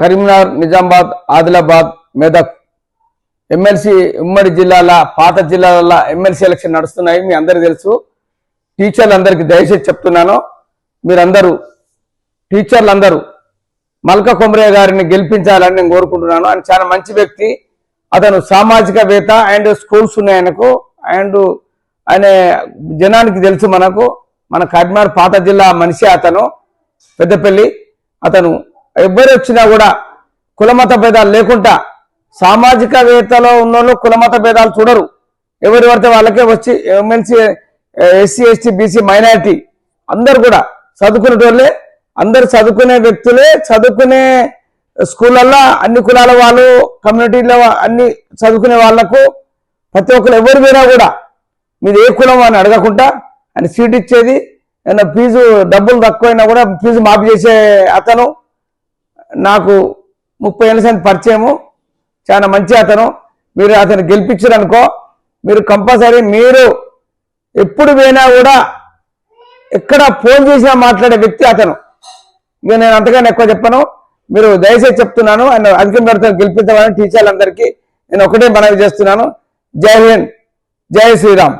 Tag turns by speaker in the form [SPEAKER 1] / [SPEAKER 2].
[SPEAKER 1] Karimnagar Nizamabad Adilabad Medak. MLC ఉమ్మడి జిల్లాల పాత జిల్లాల ఎమ్మెల్సీ ఎలక్షన్ నడుస్తున్నాయి మీ అందరికీ తెలుసు. టీచర్లు అందరికీ దయచేసి చెప్తున్నాను. మీరందరూ టీచర్లు అందరూ మల్క కొమరయ్య గారిని గెలిపించాలని నేను కోరుకుంటున్నాను. ఆయన చాలా మంచి వ్యక్తి. అతను సామాజికవేత్త అండ్ స్కూల్స్ ఉన్నాయి ఆయనకు. అండ్ ఆయన జనానికి తెలుసు మనకు. మన కరీంనగర్ పాత జిల్లా మనిషి అతను పెద్దపల్లి. అతను ఎవ్వరు వచ్చినా కూడా కులమత భేదాలు లేకుండా సామాజికవేత్తలో ఉన్నోళ్ళు కులమత భేదాలు చూడరు. ఎవరు పడితే వాళ్ళకే వచ్చి MLC SC ST BC minority అందరు కూడా చదువుకునేటోళ్ళే అందరు చదువుకునే వ్యక్తులే చదువుకునే స్కూళ్ళల్లో అన్ని కులాల వాళ్ళు కమ్యూనిటీలో అన్ని చదువుకునే వాళ్ళకు ప్రతి ఒక్కరు ఎవరు పోయినా కూడా మీది ఏ కులం అని అడగకుండా అని సీట్ ఇచ్చేది ఏదైనా ఫీజు డబ్బులు తక్కువైనా కూడా ఫీజు మాఫీ చేసే అతను నాకు ముప్పై ఏళ్ళ సంది పరిచయము చాలా మంచి అతను. మీరు అతను గెలిపించారు అనుకో మీరు కంపల్సరీ మీరు ఎప్పుడు పోయినా కూడా ఎక్కడ ఫోన్ చేసినా మాట్లాడే వ్యక్తి అతను. ఇక నేను అంతగానే ఎక్కువ చెప్పను. మీరు దయచేసి చెప్తున్నాను. ఆయన అధికం పెడతాను గెలిపించాలని టీచర్లందరికీ నేను ఒకటే మనవి చేస్తున్నాను. జై హింద్. జై శ్రీరామ్.